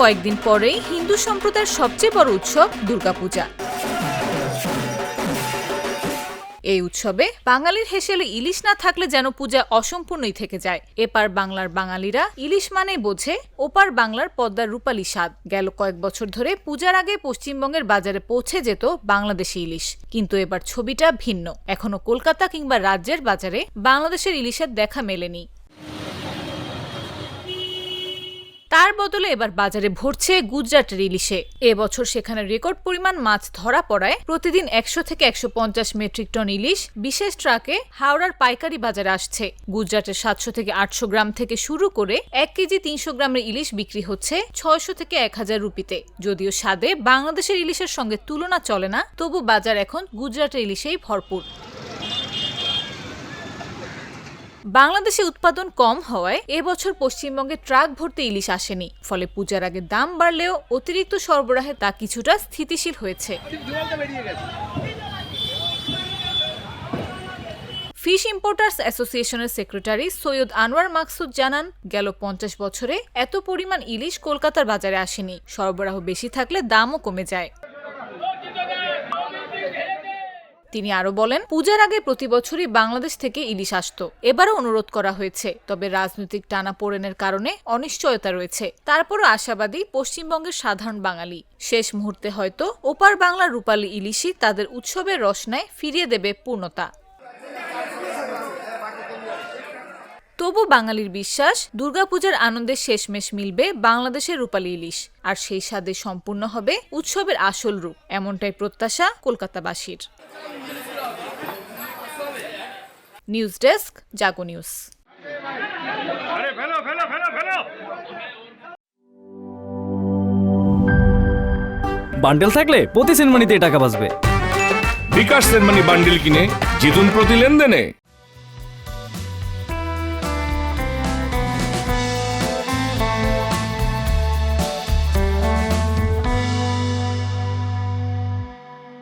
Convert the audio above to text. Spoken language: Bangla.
কয়েকদিন পরেই হিন্দু সম্প্রদায়ের সবচেয়ে বড় উৎসব দুর্গাপূজা। এই উৎসবে বাঙালির হেসেলে ইলিশ না থাকলে যেন পূজা অসম্পূর্ণই থেকে যায়। এপার বাংলার বাঙালিরা ইলিশ মানে বোঝে, ওপার বাংলার পদ্মার রূপালী স্বাদ। গেল কয়েক বছর ধরে পূজার আগে পশ্চিমবঙ্গের বাজারে পৌঁছে যেত বাংলাদেশি ইলিশ, কিন্তু এবার ছবিটা ভিন্ন। এখনও কলকাতা কিংবা রাজ্যের বাজারে বাংলাদেশের ইলিশের দেখা মেলেনি। তার বদলে এবার বাজারে ভরছে গুজরাটের ইলিশে। এবছর সেখানে রেকর্ড পরিমাণ মাছ ধরা পড়ায় প্রতিদিন একশো থেকে একশো পঞ্চাশ মেট্রিক টন ইলিশ বিশেষ ট্রাকে হাওড়ার পাইকারি বাজারে আসছে। গুজরাটের সাতশো থেকে আটশো গ্রাম থেকে শুরু করে এক কেজি তিনশো গ্রামের ইলিশ বিক্রি হচ্ছে ছয়শো থেকে এক হাজার রুপিতে। যদিও স্বাদে বাংলাদেশের ইলিশের সঙ্গে তুলনা চলে না, তবু বাজার এখন গুজরাটের ইলিশেই ভরপুর। বাংলাদেশে উৎপাদন কম হওয়ায় এবছর পশ্চিমবঙ্গে ট্রাক ভর্তি ইলিশ আসেনি। ফলে পূজার আগে দাম বাড়লেও অতিরিক্ত সরবরাহে তা কিছুটা স্থিতিশীল হয়েছে। ফিশ ইম্পোর্টার্স অ্যাসোসিয়েশনের সেক্রেটারি সৈয়দ আনোয়ার মাকসুদ জানান, গেল পঞ্চাশ বছরে এত পরিমাণ ইলিশ কলকাতার বাজারে আসেনি। সরবরাহ বেশি থাকলে দামও কমে যায়। তিনি আরও বলেন, পূজার আগে প্রতি বছরই বাংলাদেশ থেকে ইলিশ আসত। এবারও অনুরোধ করা হয়েছে, তবে রাজনৈতিক টানা পোড়েনের কারণে অনিশ্চয়তা রয়েছে। তারপরও আশাবাদী পশ্চিমবঙ্গের সাধারণ বাঙালি। শেষ মুহূর্তে হয়তো ওপার বাংলার রূপালী ইলিশই তাদের উৎসবের রসনায় ফিরিয়ে দেবে পূর্ণতা। তবু বাঙালির বিশ্বাস দুর্গাপূজার আনন্দে শেষমেশ মিলবে বাংলাদেশের রূপালী ইলিশ। আর সেই স্বাদে সম্পূর্ণ হবে উৎসবের আসল রূপ এমনটাই প্রত্যাশা কলকাতাবাসীর। News desk Jago news. Bundle থাকলে প্রতি সেনমানিতে টাকা বাঁচবে। বিকাশ সেনমানি বান্ডিল কিনে জিতুন প্রতি লেনদেনে।